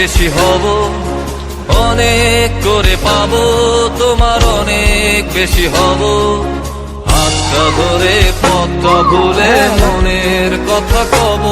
বেশি হব, অনেক করে পাবো, তোমার অনেক বেশি হব। হাতটা ধরে পথটা ভুলে মনের কথা কব।